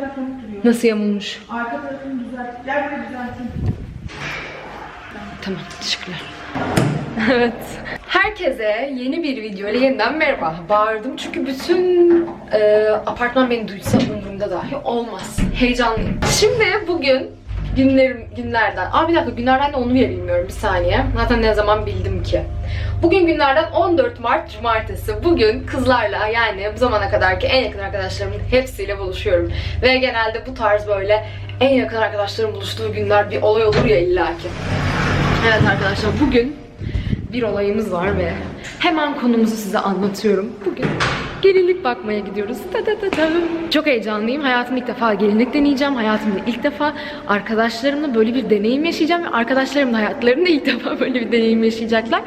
taraf yamuk duruyor. Nasıl yamulmuş? Arka tarafını düzelt. Gel buraya düzelteyim. Tamam, teşekkürler. evet. Herkese yeni bir video ile yeniden merhaba. Bağırdım çünkü bütün e, apartman beni duysa umurumda dahi olmaz. Heyecanlıyım. Şimdi bugün günlerim günlerden. Aa bir dakika günlerden de onu bile bilmiyorum bir saniye. Zaten ne zaman bildim ki. Bugün günlerden 14 Mart Cumartesi. Bugün kızlarla yani bu zamana kadarki en yakın arkadaşlarımın hepsiyle buluşuyorum. Ve genelde bu tarz böyle en yakın arkadaşlarım buluştuğu günler bir olay olur ya illaki. Evet arkadaşlar bugün bir olayımız var ve hemen konumuzu size anlatıyorum. Bugün gelinlik bakmaya gidiyoruz. Ta ta ta ta. Çok heyecanlıyım. Hayatımda ilk defa gelinlik deneyeceğim. Hayatımda ilk defa arkadaşlarımla böyle bir deneyim yaşayacağım ve arkadaşlarım da hayatlarında ilk defa böyle bir deneyim yaşayacaklar.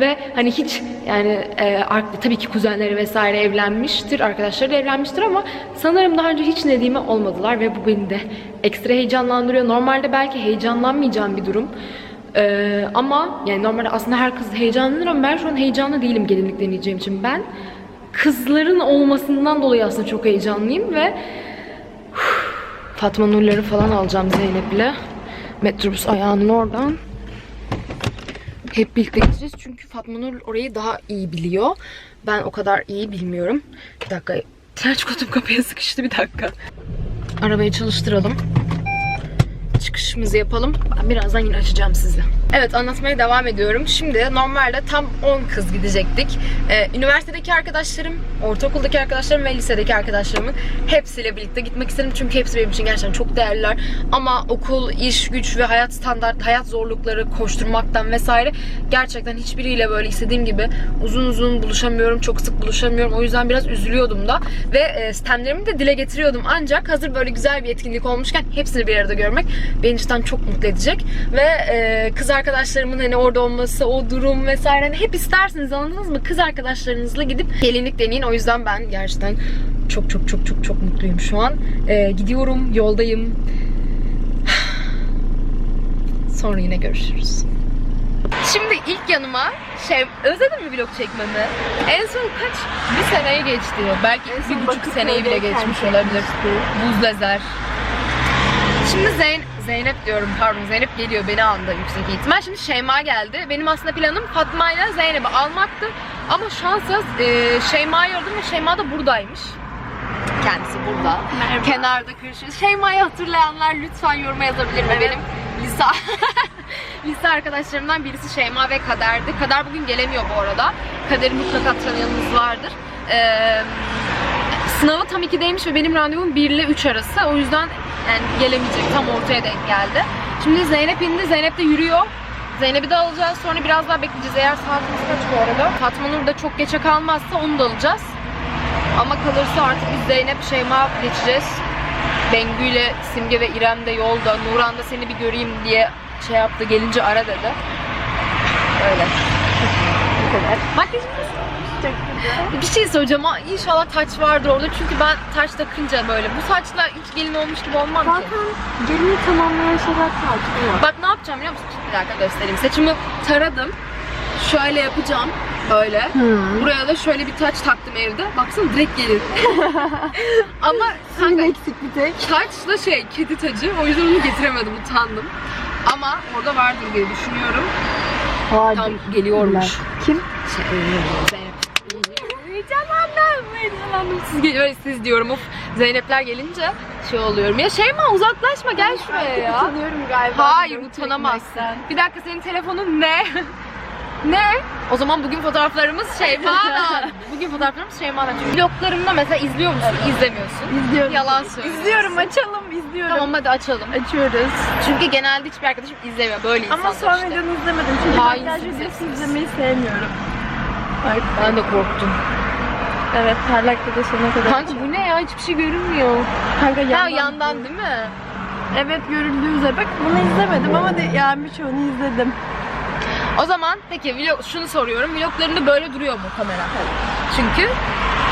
Ve hani hiç yani e, tabii ki kuzenleri vesaire evlenmiştir, arkadaşları da evlenmiştir ama sanırım daha önce hiç dediğime olmadılar ve bu beni de ekstra heyecanlandırıyor. Normalde belki heyecanlanmayacağım bir durum. Ee, ama yani normalde aslında her kız heyecanlanır ama ben şu an heyecanlı değilim gelinlik deneyeceğim için. Ben kızların olmasından dolayı aslında çok heyecanlıyım ve Fatma Nurları falan alacağım Zeynep'le. Metrobüs ayağının oradan. Hep birlikte gideceğiz çünkü Fatma Nur orayı daha iyi biliyor. Ben o kadar iyi bilmiyorum. Bir dakika. Ters kotum kapıya sıkıştı bir dakika. Arabayı çalıştıralım çıkışımızı yapalım. Ben birazdan yine açacağım sizi. Evet anlatmaya devam ediyorum. Şimdi normalde tam 10 kız gidecektik. Ee, üniversitedeki arkadaşlarım, ortaokuldaki arkadaşlarım ve lisedeki arkadaşlarımın hepsiyle birlikte gitmek istedim. Çünkü hepsi benim için gerçekten çok değerliler. Ama okul, iş, güç ve hayat standart, hayat zorlukları, koşturmaktan vesaire gerçekten hiçbiriyle böyle istediğim gibi uzun uzun buluşamıyorum. Çok sık buluşamıyorum. O yüzden biraz üzülüyordum da. Ve e, sistemlerimi de dile getiriyordum. Ancak hazır böyle güzel bir etkinlik olmuşken hepsini bir arada görmek beni cidden çok mutlu edecek. Ve e, kız arkadaşlarımın hani orada olması, o durum vesaire hani hep istersiniz anladınız mı? Kız arkadaşlarınızla gidip gelinlik deneyin. O yüzden ben gerçekten çok çok çok çok çok mutluyum şu an. E, gidiyorum, yoldayım. Sonra yine görüşürüz. Şimdi ilk yanıma şey özledin mi vlog çekmemi? En son kaç bir seneye geçti. Belki bir buçuk seneyi bile geçmiş olabilir. Buz lazer. Şimdi Zeyn Zeynep diyorum pardon Zeynep geliyor beni aldı yüksek ihtimal. Şimdi Şeyma geldi. Benim aslında planım Fatma ile Zeynep'i almaktı. Ama şanssız e, Şeyma'yı aradım ve Şeyma da buradaymış. Kendisi burada. Kenarda görüşürüz. Şeyma'yı hatırlayanlar lütfen yoruma yazabilir mi? Benim lise lise arkadaşlarımdan birisi Şeyma ve Kader'di. Kader bugün gelemiyor bu arada. Kader'i mutlaka tanıyanınız vardır. Ee, sınavı tam 2'deymiş ve benim randevum 1 ile 3 arası. O yüzden yani gelemeyecek. Tam ortaya denk geldi. Şimdi Zeynep indi. Zeynep de yürüyor. Zeynep'i de alacağız. Sonra biraz daha bekleyeceğiz. Eğer saatimiz kaç bu arada? Fatma Nur da çok geçe kalmazsa onu da alacağız. Ama kalırsa artık biz Zeynep, Şeyma geçeceğiz. Bengü ile Simge ve İrem de yolda. Nuran da seni bir göreyim diye şey yaptı. Gelince ara dedi. Öyle. Bu kadar. Makyajım bir şey söyleyeceğim ama inşallah taç vardır orada çünkü ben taç takınca böyle bu saçla hiç gelin olmuş gibi olmam ki. gelini tamamlayan şeyler saçma. Bak ne yapacağım biliyor musun? Bir dakika göstereyim. Saçımı taradım. Şöyle yapacağım. Böyle. Buraya da şöyle bir taç taktım evde. Baksana direkt gelir. Ama kanka eksik bir tek. taçla şey kedi tacı. O yüzden onu getiremedim. Utandım. Ama orada vardır diye düşünüyorum. Hadi. Tam geliyormuş. Kim? Şey, Zeynep. Heyecanlandım. Siz, gel- siz diyorum of Zeynepler gelince şey oluyorum. Ya Şeyma uzaklaşma gel şuraya ya. Tanıyorum galiba. Hayır utanamazsın. Bir dakika senin telefonun ne? ne? O zaman bugün fotoğraflarımız Şeyma'dan. bugün fotoğraflarımız Şeyma'dan. Çünkü vloglarımda mesela izliyor musun? İzlemiyorsun. İzliyorum. Yalan söylüyorsun. İzliyorum açalım izliyorum. Tamam hadi açalım. Açıyoruz. Çünkü genelde hiçbir arkadaşım izlemiyor. Böyle insanlar Ama son işte. videonu izlemedim. Çünkü Hainsin makyaj videosu izlemeyi sevmiyorum. Ay, Ben de korktum. Evet parlakta da sona kadar. Kanka bu ne ya? Hiçbir şey görünmüyor. Kanka Ha yandan. yandan değil mi? Evet görüldüğü üzere. Bak bunu izlemedim ama de, yani birçoğunu izledim. O zaman peki vlog, şunu soruyorum. Vloglarında böyle duruyor mu kamera? Çünkü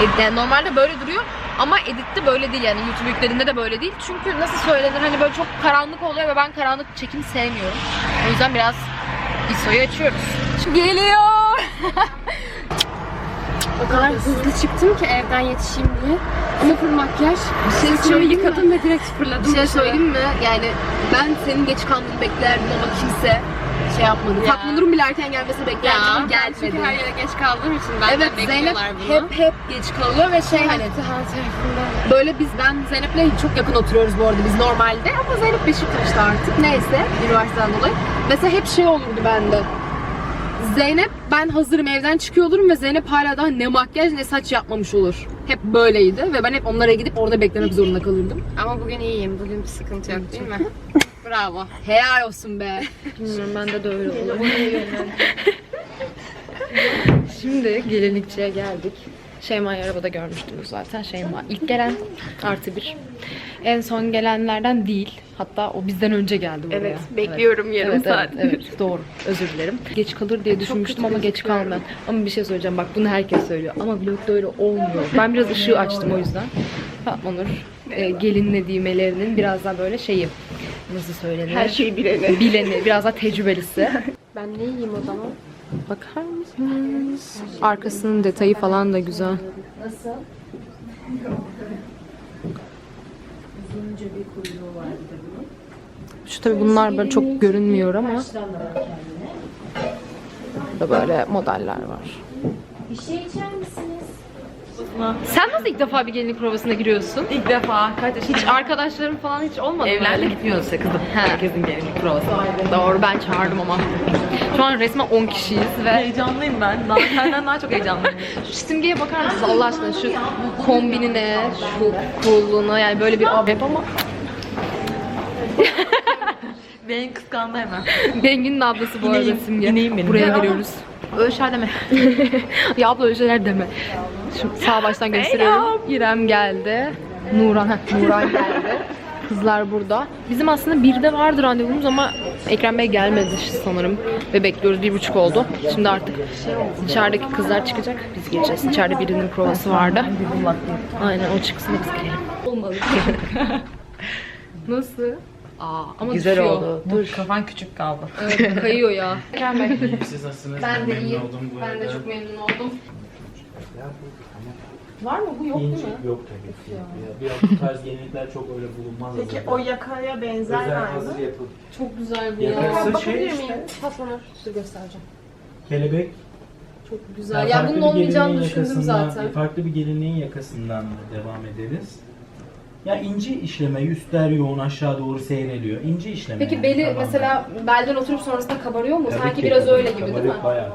e, yani normalde böyle duruyor ama editte böyle değil yani YouTube yüklerinde de böyle değil. Çünkü nasıl söylenir hani böyle çok karanlık oluyor ve ben karanlık çekim sevmiyorum. O yüzden biraz ISO'yu açıyoruz. Geliyor. Kadar hızlı çıktım ki evden yetişeyim diye. Full makyaj. Bir şey Saçımı yıkadım ve direkt fırladım. Bir şey söyleyeyim mi? Yani ben senin geç kalmanı beklerdim ama kimse şey yapmadı. Ya. Fatma Nur'un bile erken gelmesi beklerdim ama ben çünkü gelmedi. her yere geç kaldığım için benden Evet Zeynep bunu. hep hep geç kalıyor ve şey hani böyle biz ben Zeynep'le çok yakın oturuyoruz bu arada biz normalde ama Zeynep Beşiktaş'ta artık neyse üniversiteden dolayı. Mesela hep şey olurdu bende. Zeynep ben hazırım evden çıkıyor olurum ve Zeynep hala daha ne makyaj ne saç yapmamış olur. Hep böyleydi ve ben hep onlara gidip orada beklemek zorunda kalırdım. Ama bugün iyiyim. Bugün bir sıkıntı yok değil mi? Bravo. Helal olsun be. Bilmiyorum bende de öyle. Şimdi gelinlikçiye geldik. Şeyma'yı arabada görmüştünüz zaten. Şeyma ilk gelen artı bir. En son gelenlerden değil. Hatta o bizden önce geldi buraya. Evet, bekliyorum yarım evet, saat. Evet, evet, doğru. Özür dilerim. Geç kalır diye düşünmüştüm ama geç kalmadım. Ama bir şey söyleyeceğim. Bak bunu herkes söylüyor. Ama vlogda öyle olmuyor. Ben biraz ışığı açtım o yüzden. Fatma Nur e, gelinlediğimelerinin biraz daha böyle şeyi nasıl söylenir? Her şeyi bileni. bileni, biraz daha tecrübelisi. Ben ne yiyeyim o zaman? Bakar mısınız? Arkasının detayı falan da güzel. Nasıl? Şu tabii bunlar böyle çok görünmüyor ama Burada böyle modeller var. Bir şey içer misiniz? Sen nasıl ilk defa bir gelinlik provasına giriyorsun? İlk defa kardeşim Hiç arkadaşlarım falan hiç olmadı mı? evlerle gitmiyoruz ya kızım. Herkesin gelinlik provası. Doğru ben çağırdım ama. Şu an resmen 10 kişiyiz ve Heyecanlıyım ben. Daha, senden daha çok heyecanlıyım. Şu simgeye bakar mısınız Allah aşkına şu kombinine, şu cool'luğuna yani böyle bir abep ama Beni kıskandı hemen. Bengin'in ablası bu arada simge. ineyim benim. Buraya Ya. giriyoruz. Öyle şeyler deme. ya abla öyle şeyler deme. Şimdi sağ baştan gösteriyorum. İrem geldi. Nuran, heh, Nuran geldi. Kızlar burada. Bizim aslında birde vardı randevumuz ama Ekrem Bey gelmedi sanırım. Ve bekliyoruz. Bir buçuk oldu. Şimdi artık dışarıdaki kızlar çıkacak. Biz gireceğiz. İçeride birinin provası vardı. Aynen o çıksın da biz girelim. Olmadı. Nasıl? Aa, ama Güzel düşüyor. oldu. Dur. Kafan küçük kaldı. Evet, kayıyor ya. Ekrem Bey. Siz nasılsınız? Ben de iyiyim. Ben de çok memnun oldum. Var mı? Bu yok değil mi? yok tabii ki. Ya, biraz bu tarz yenilikler çok öyle bulunmaz. Peki hazırda. o yakaya benzer Özel var mı? hazır yapıp Çok güzel bu ya. Yakası Bakabilir şey miyim? işte. Patronum. Dur göstereceğim. kelebek. Çok güzel. Ya farklı bunun bir olmayacağını gelinliğin düşündüm yakasından- zaten. Farklı bir gelinliğin yakasından devam ederiz. Ya inci işleme, üstler yoğun aşağı doğru seyreliyor. İnci işleme. Peki yani, beli tamamen. mesela belden oturup sonrasında kabarıyor mu? Tabii Sanki ki biraz öyle gibi değil mi? Bayağı.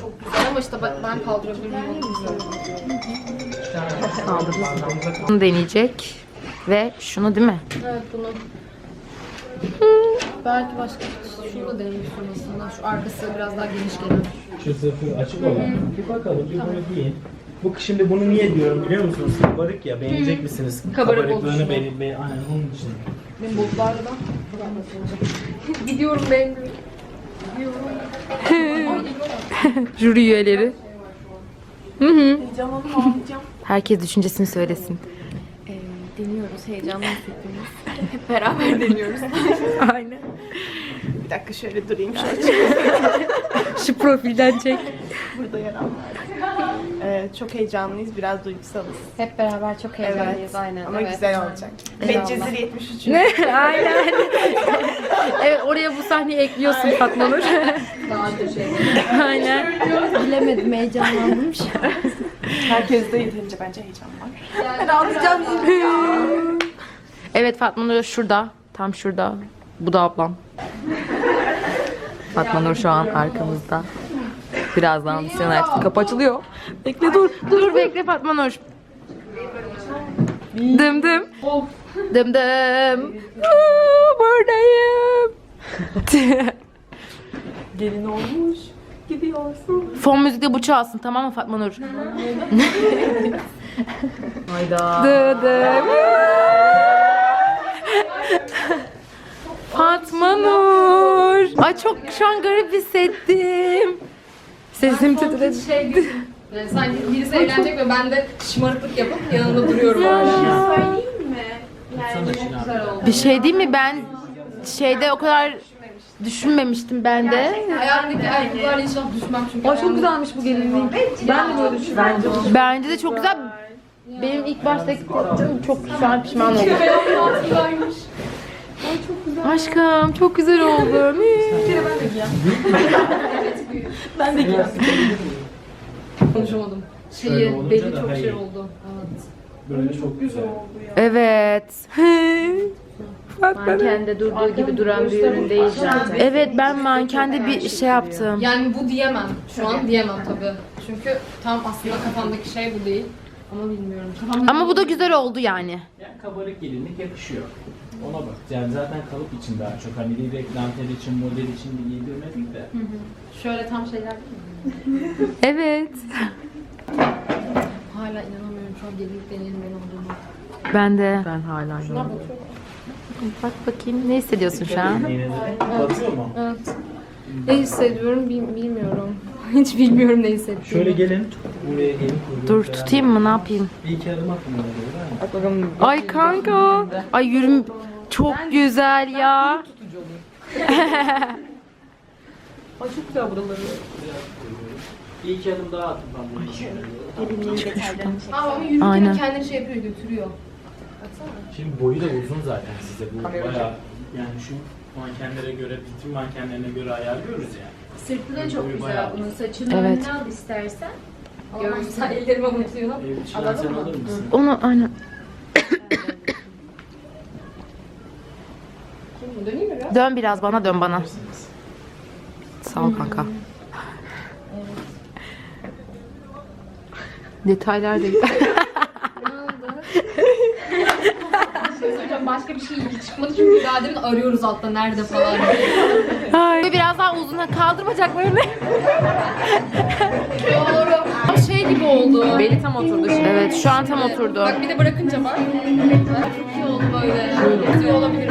Çok güzel ama işte ben- ben kaldırabilir miyim? onu bilmiyorum. Bunu deneyecek. Ve şunu değil mi? Evet bunu. Belki başka şunu da denemek sonrasında. Şu arkası biraz daha geniş gelen. Şu zırhı açık olan. Bir bakalım, bir bunu giyin. Bu şimdi bunu niye diyorum biliyor musunuz? Kabarık ya, beğenecek misiniz? Kabarık Kabarıklığını oluşu. beğen, beğen, aynen onun için. Benim botlarda da Gidiyorum ben. Jüri üyeleri. Hı hı. Heyecanlandım ağlayacağım. Herkes düşüncesini söylesin. Deniyoruz, heyecanlı hissediyoruz. Hep beraber deniyoruz. Aynen. Bir dakika şöyle durayım. Şöyle Şu profilden çek. burada yaran var. Ee, çok heyecanlıyız, biraz duygusalız. Hep beraber çok heyecanlıyız Evet. aynen. Ama evet. güzel olacak. Medcezir 73. Aynen. evet oraya bu sahneyi ekliyorsun Fatma Nur. Daha da şey. Aynen. Bilemedim heyecanlandım. Herkeste yeterince bence heyecan var. Evet Fatma Nur şurada. Tam şurada. Bu da ablam. Fatma Nur şu an arkamızda. Birazdan misyon açtı. Kapı açılıyor. Bekle dur. Dur bekle Fatma Nur. Dım dım. Dım dım. Aa, Buradayım. Gelin olmuş. Gidiyorsun. Fon müzikte bu çalsın tamam mı Fatma Nur? Hayda. Dı. Fatma Nur. Ay çok şu an garip hissettim. Sesim titredi. Şey gibi. Yani sanki birisi eğlenecek ve ben de şımarıklık yapıp yanında duruyorum. öyle. Sana şimdi Güzel oldu. Bir şey değil mi ben şeyde o kadar düşünmemiştim ben de. Hayalimdeki ayakkabılar inşallah düşmem çünkü. Ay çok güzelmiş bu gelinlik. Ben de böyle düşünüyorum. Bence de çok güzel. Benim ilk baştaki tepkim çok şu an pişman oldum. Aşkım çok güzel oldu. ben de giyeyim. konuşamadım. Şöyle Şeyi, olunca beli daha çok şey oldu. Evet. Böyle çok güzel. Evet. Mankende durduğu gibi duran bir ürün değil zaten. Evet ben mankende bir şey yaptım. Yani bu diyemem. Şu an diyemem tabii. Çünkü tam aslında kafamdaki şey bu değil. Ama bilmiyorum. Kafamda Ama bu da güzel oldu yani. Yani kabarık gelinlik yakışıyor. Ona bak. Yani zaten kalıp için daha çok. Hani direkt dantel için, model için de giydirmedik de. şöyle tam şeyler değil mi? Evet. Hala inanamıyorum şu an gelinlik deneyelim ben olduğuma. Ben de. Ben hala Bak bakayım ne hissediyorsun şu an? Batıyor mu? Evet. Ne hissediyorum bil- bilmiyorum. Hiç bilmiyorum ne hissediyorum. Şöyle gelin. Buraya gelin. kuyruğu Dur tutayım mı ne yapayım? Bir iki adım atın? Ay kanka. Ay yürüm çok güzel ya. Bir iki adım daha atın ben bunu. Ama yürürken Aynen. kendini şey yapıyor götürüyor. Şimdi boyu da uzun zaten size. Bu bayağı yani şu mankenlere göre, bütün mankenlerine göre ayarlıyoruz yani. Sırtı da çok Boyu güzel bayağı bunun. Saçını Evet. önüne al istersen. Görürsen ellerime unutuyor. Ev içinden sen alır mısın? Onu aynen. Döneyim mi biraz? Dön biraz bana dön bana. Sağ ol kanka. Detaylar da başka bir şey çıkmadı çünkü daha demin arıyoruz altta nerede falan. Ay. Biraz daha uzuna kaldırmayacaklarını. Doğru. Ama şey gibi oldu. Beli tam oturdu şimdi. Evet şu an tam oturdu. Bak bir de bırakınca bak. Çok iyi oldu böyle. Çok iyi olabilir.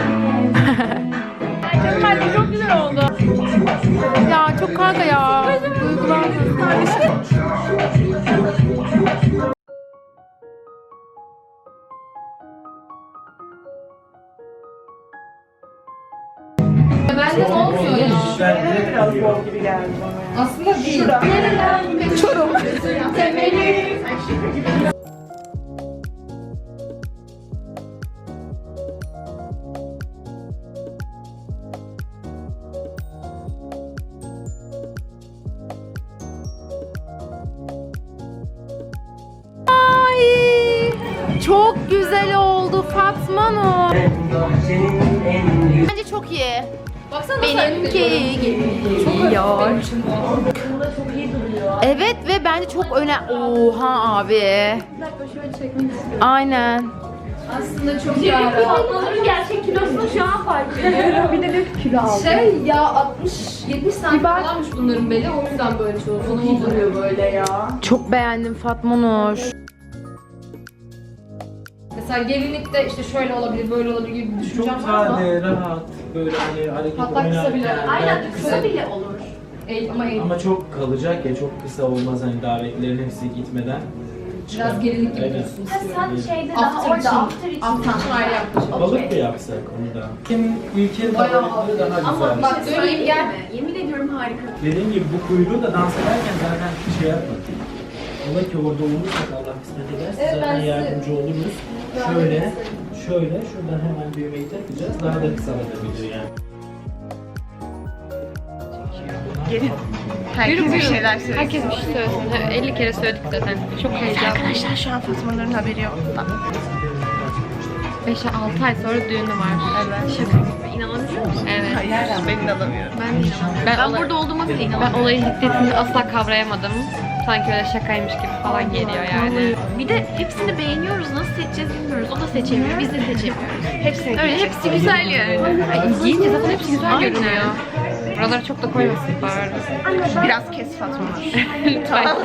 Ya çok kanka ya. Duygulandım. Bende ne olmuyor ya? İşler biraz bol gibi geldi. Aslında değil. Ay güzel oldu Fatma Nur. Bence çok iyi. Baksana Benimki gidiyor. Evet ve bence çok öne... Oha abi. Aynen. Aslında çok iyi. gerçek kilosunu şu an fark ediyorum. Bir de de kilo aldım. Şey ya 60 70 santim falanmış bunların beli o yüzden böyle oldu. Onu iyi böyle ya. Çok beğendim Fatma Nur. Mesela gelinlikte işte şöyle olabilir, böyle olabilir gibi bir Çok düşüncem var ama sade, rahat, böyle hani hareket Hatta kısa bile. Aynen belki kısa bile olur. ama. Ama çok kalacak ya, çok kısa olmaz hani davetlerin hepsi gitmeden. Biraz gelinlik gibi Aynen. dursun Ha, istiyorum. sen şeyde daha After orada için. after için. After için ayrı. Balık da yapsak onu da. Kim ülke Bayağı balıkları daha güzel. Ama bak döneyim gel. Yemin ediyorum harika. Dediğim gibi bu kuyruğu da dans ederken zaten şey yapmadık. Ola ki orada olursak Allah kısmet ederse Evet, ben zaten size yardımcı oluruz. Şöyle, şöyle, şuradan hemen düğmeyi takacağız. Daha da kısalabilir yani. Herkes bir şeyler söylesin. Herkes bir şey söylesin. 50 kere söyledik zaten. Çok heyecanlı. Arkadaşlar şu an Fatma'nın haberi yok. 5-6 ay sonra düğünü var. Evet. Şaka gibi. İnanabiliyor musun? Evet. Hayır ben inanamıyorum. Ben de inanamıyorum. Ben, burada olduğuma bile inanamıyorum. Ben olayın ciddiyetini asla kavrayamadım. Sanki öyle şakaymış gibi falan geliyor yani. Bir de hepsini beğeniyoruz. Nasıl seçeceğiz bilmiyoruz. O da seçemiyor. Biz de seçemiyoruz. Hepsini Öyle hepsi güzel yani. Ay, giyince zaten hepsi güzel görünüyor. Buraları çok da koymasın bari. Biraz kes Fatma. Lütfen.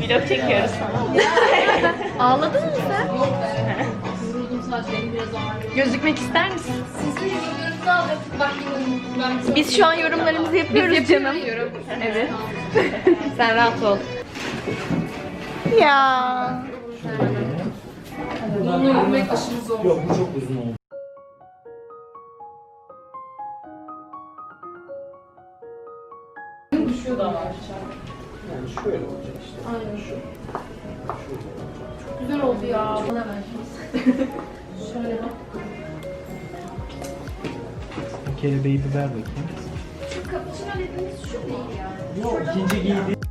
Vlog çekiyoruz Ağladın mı sen? Gözükmek ister misin? Biz şu an yorumlarımızı yapıyoruz canım. Evet. Sen rahat ol. Ya. Bununla yürümek aşırı zor. Yok bu çok uzun oldu. Şu da var. Yani şöyle olacak işte. Aynen şu. Çok güzel oldu ya. Bana ver. şöyle bak. Kelebeği biber bakayım. Yok ikinci giydi.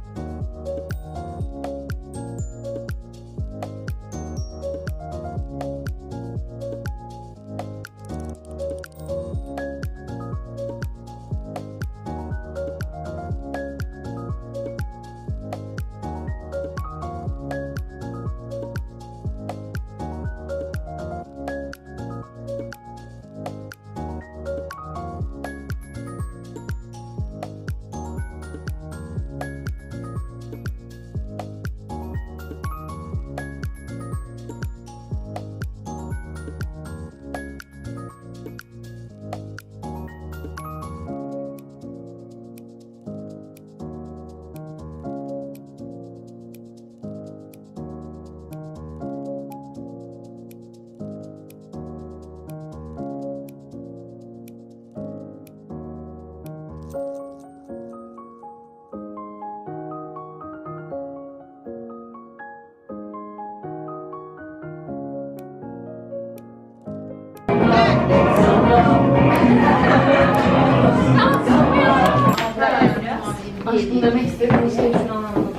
Aşkım demek istediğim şey şunu anlamadım.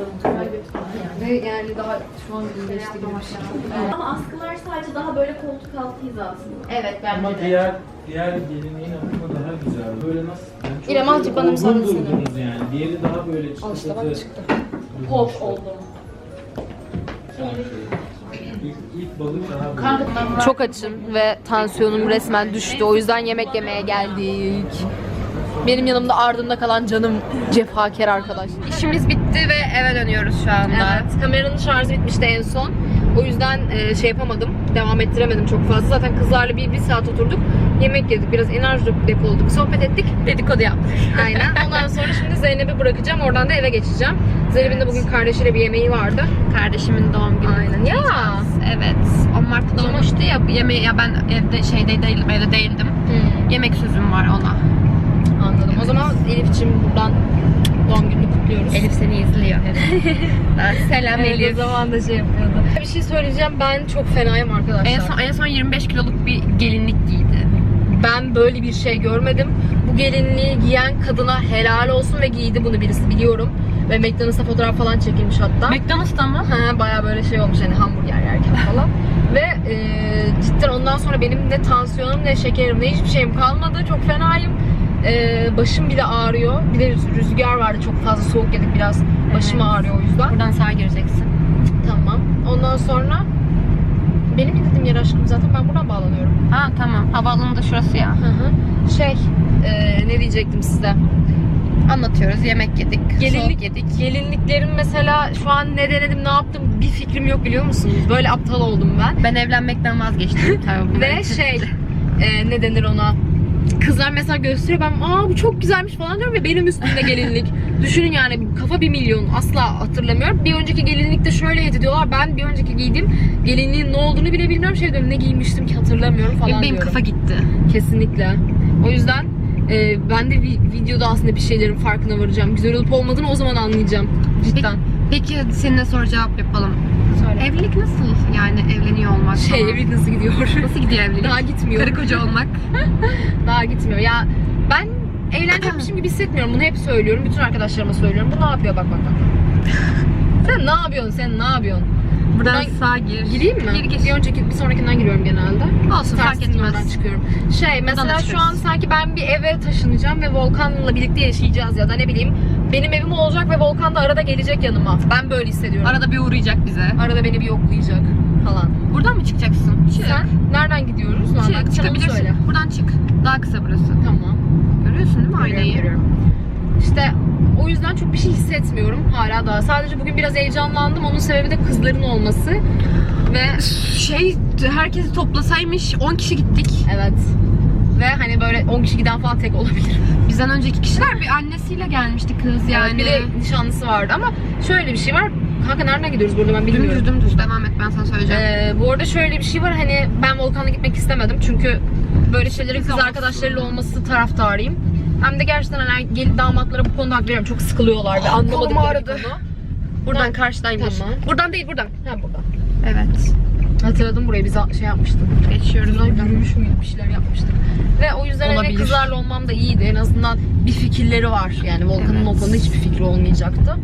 Ve yani daha şu an birleşti gibi bir şey. Ama askılar sadece daha böyle koltuk altı hizasında. Evet Ama diğer diğer geleneğin aslında daha güzel. Böyle nasıl? Yani çok İrem, böyle azıcık bana olgun müsaade etsene. durdunuz yani. Diğeri daha böyle çıtı Al işte bak çıktı. Pop oldu. İlk, ilk balık daha böyle. Çok açım ve tansiyonum resmen düştü. O yüzden yemek yemeye geldik. Benim yanımda ardında kalan canım cefakar arkadaş. İşimiz bitti ve eve dönüyoruz şu anda. Evet, kameranın şarjı bitmişti en son. O yüzden e, şey yapamadım, devam ettiremedim çok fazla. Zaten kızlarla bir, bir saat oturduk. Yemek yedik, biraz enerji depoladık, sohbet ettik, dedikodu yaptık. Aynen. Ondan sonra şimdi Zeynep'i bırakacağım, oradan da eve geçeceğim. Zeynep'in de bugün kardeşiyle bir yemeği vardı. Kardeşimin doğum günü. Aynen. Ya. Evet. 10 Mart'ta doğmuştu ya yemeği ya ben evde şeyde değilim, evde değildim. Yemek sözüm var ona. Anladım. O zaman Elif'ciğim buradan doğum gününü kutluyoruz. Elif seni izliyor. Selam Evet, Elif. o zaman da şey yapıyordu. Bir şey söyleyeceğim. Ben çok fenayım arkadaşlar. En son, en son 25 kiloluk bir gelinlik giydi. Ben böyle bir şey görmedim. Bu gelinliği giyen kadına helal olsun ve giydi bunu birisi biliyorum. Ve McDonald's'a fotoğraf falan çekilmiş hatta. McDonald's'ta mı? Ha, bayağı böyle şey olmuş hani hamburger yerken falan. Ve e, cidden ondan sonra benim ne tansiyonum ne şekerim ne hiçbir şeyim kalmadı. Çok fenayım. E, başım bile ağrıyor. Bir de rüz- rüzgar vardı çok fazla soğuk yedik biraz. Başım Evet. ağrıyor o yüzden. Buradan sağa gireceksin. Tamam. Ondan sonra benim dediğim yer aşkım zaten ben buradan bağlanıyorum. Ha tamam. Havaalanı da şurası ya. Hı hı. Şey, e, ne diyecektim size? Anlatıyoruz. Yemek yedik. Gelinlik- yedik. Gelinliklerim mesela şu an ne denedim, ne yaptım bir fikrim yok biliyor musunuz? Böyle aptal oldum ben. Ben evlenmekten vazgeçtim tabii. Ve şey, e, ne denir ona? Kızlar mesela gösteriyor ben aa bu çok güzelmiş falan diyorum ve benim üstümde gelinlik. Düşünün yani kafa bir milyon asla hatırlamıyorum. Bir önceki gelinlikte şöyleydi diyorlar. Ben bir önceki giydiğim gelinliğin ne olduğunu bile bilmiyorum. Şey diyorum ne giymiştim ki hatırlamıyorum falan Benim diyorum. kafa gitti. Kesinlikle. O yüzden e, ben de bir videoda aslında bir şeylerin farkına varacağım. Güzel olup olmadığını o zaman anlayacağım. Cidden. Peki hadi seninle soru cevap yapalım. Evlilik nasıl? Yani evleniyor olmak Şey falan. evlilik nasıl gidiyor? Nasıl gidiyor evlilik? Daha gitmiyor. Karı koca olmak. Daha gitmiyor. Ya ben evlenecekmişim gibi hissetmiyorum. Bunu hep söylüyorum. Bütün arkadaşlarıma söylüyorum. Bu ne yapıyor? Bak bak bak. sen ne yapıyorsun? Sen ne yapıyorsun? Buradan Buradan sağa gir. Gireyim mi? Gir gir. Bir önceki, bir sonrakinden giriyorum genelde. Olsun fark Tersinden oradan etmez. çıkıyorum. Şey mesela şu an sanki ben bir eve taşınacağım ve Volkan'la birlikte yaşayacağız ya da ne bileyim benim evim olacak ve Volkan da arada gelecek yanıma. Ben böyle hissediyorum. Arada bir uğrayacak bize. Arada beni bir yoklayacak falan. Buradan mı çıkacaksın? Çık. Sen nereden gidiyoruz? Çık, çıkabilirsin. söyle. Buradan çık. Daha kısa burası. Tamam. Görüyorsun değil mi aynayı? Görüyorum. İşte o yüzden çok bir şey hissetmiyorum hala daha. Sadece bugün biraz heyecanlandım. Onun sebebi de kızların olması. Ve Şey herkesi toplasaymış 10 kişi gittik. evet. Ve hani böyle 10 kişi giden falan tek olabilir. Bizden önceki kişiler bir annesiyle gelmişti kız yani. Yani. Bir de nişanlısı vardı ama şöyle bir şey var. Kanka nereden gidiyoruz burada ben bilmiyorum. dümdüz dümdüz devam et ben sana söyleyeceğim. Ee, bu arada şöyle bir şey var hani ben Volkan'la gitmek istemedim çünkü böyle şeylerin kız arkadaşlarıyla olması taraftarıyım. Hem de gerçekten hani gelin damatlara bu konuda hak veriyorum. Çok sıkılıyorlar ve anlamadıkları bir konu. Buradan karşıdaymış. Tamam. Buradan değil buradan. Ha buradan. Evet. Hatırladım burayı biz şey yapmıştık. Geçiyoruz buradan. yürümüş müydük bir şeyler yapmıştık. Ve o yüzden hani Olabilir. kızlarla olmam da iyiydi. En azından bir fikirleri var. Yani Volkan'ın o konuda hiçbir fikri olmayacaktı.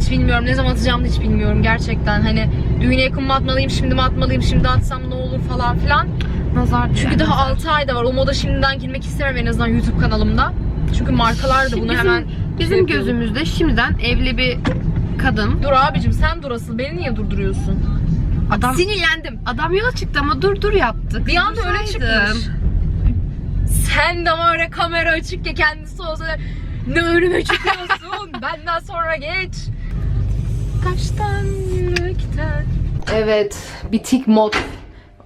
Hiç bilmiyorum ne zaman atacağımı da hiç bilmiyorum gerçekten. Hani düğüne yakın mı atmalıyım, şimdi mi atmalıyım, şimdi atsam ne olur falan filan. Nazar Çünkü daha 6 ayda var. O moda şimdiden girmek istemem en azından YouTube kanalımda. Çünkü markalar da bunu bizim, hemen bizim yapıyor. gözümüzde şimdiden evli bir kadın. Dur abicim sen dur asıl. Beni niye durduruyorsun? Adam Sinirlendim. adam yola çıktı ama dur dur yaptık. Bir anda öyle çıkmış. Sen de var ya kamera açık ya kendisi olsa ne önüme çıkıyorsun benden sonra geç. Kaçtan yürekten. Evet, bitik mod.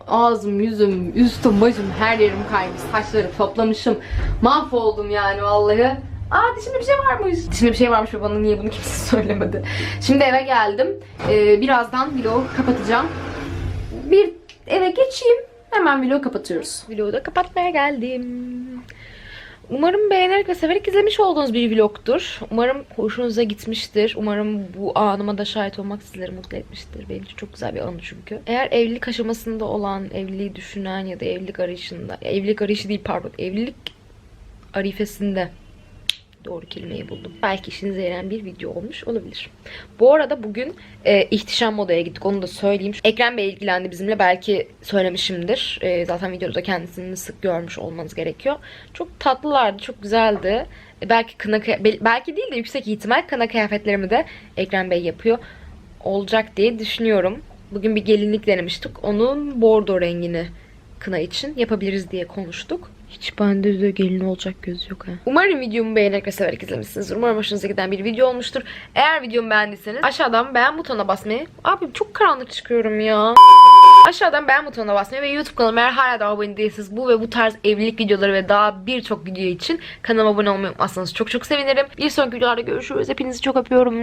Ağzım, yüzüm, üstüm, başım, her yerim kaymış. Saçları toplamışım. Mahvoldum yani vallahi. Aa dişimde bir şey varmış. Dişimde bir şey varmış ve bana niye bunu kimse söylemedi. Şimdi eve geldim. Ee, birazdan vlogu kapatacağım. Bir eve geçeyim. Hemen vlogu kapatıyoruz. Vlogu da kapatmaya geldim. Umarım beğenerek ve severek izlemiş olduğunuz bir vlogtur. Umarım hoşunuza gitmiştir. Umarım bu anıma da şahit olmak sizleri mutlu etmiştir. Benim için çok güzel bir anı çünkü. Eğer evlilik aşamasında olan, evliliği düşünen ya da evlilik arayışında, evlilik arayışı değil pardon, evlilik arifesinde doğru kelimeyi buldum. Belki işinize yarayan bir video olmuş olabilir. Bu arada bugün e, ihtişam modaya gittik onu da söyleyeyim. Ekrem Bey ilgilendi bizimle belki söylemişimdir. E, zaten videoda kendisini sık görmüş olmanız gerekiyor. Çok tatlılardı, çok güzeldi. E, belki kına belki değil de yüksek ihtimal kına kıyafetlerimi de Ekrem Bey yapıyor. Olacak diye düşünüyorum. Bugün bir gelinlik denemiştik. Onun bordo rengini kına için yapabiliriz diye konuştuk. Hiç bende de gelin olacak göz yok ha. Umarım videomu beğenerek ve severek izlemişsinizdir. Umarım hoşunuza giden bir video olmuştur. Eğer videomu beğendiyseniz aşağıdan beğen butonuna basmayı... Abi çok karanlık çıkıyorum ya. Aşağıdan beğen butonuna basmayı ve YouTube kanalıma eğer hala daha abone değilseniz bu ve bu tarz evlilik videoları ve daha birçok video için kanalıma abone olmayı unutmazsanız çok çok sevinirim. Bir sonraki videolarda görüşürüz. Hepinizi çok öpüyorum.